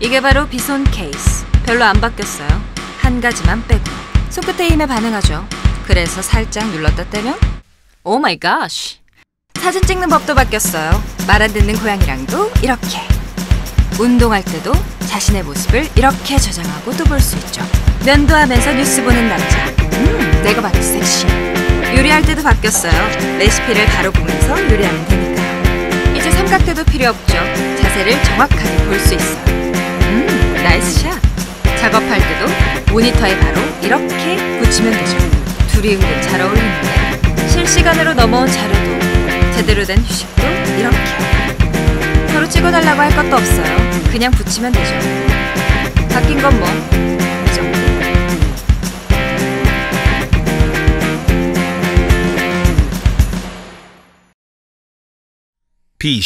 이게 바로 비손 케이스. 별로 안 바뀌었어요. 한 가지만 빼고. 손끝의 힘에 반응하죠. 그래서 살짝 눌렀다 떼면 오 마이 갓. 사진 찍는 법도 바뀌었어요. 말 안 듣는 고양이랑도 이렇게. 운동할 때도 자신의 모습을 이렇게 저장하고 또 볼 수 있죠. 면도하면서 뉴스 보는 남자. 음, 내가 봐도 섹시. 요리할 때도 바뀌었어요. 레시피를 바로 보면서 요리하면 되니까요. 이제 삼각대도 필요 없죠. 자세를 정확하게 볼 수 있어요. 모니터에 바로 이렇게 붙이면 되죠. 둘이 은근 잘 어울리는데 실시간으로 넘어온 자료도 제대로 된 휴식도 이렇게 서로 찍어달라고 할 것도 없어요. 그냥 붙이면 되죠. 바뀐 건 뭐 이 정도. P.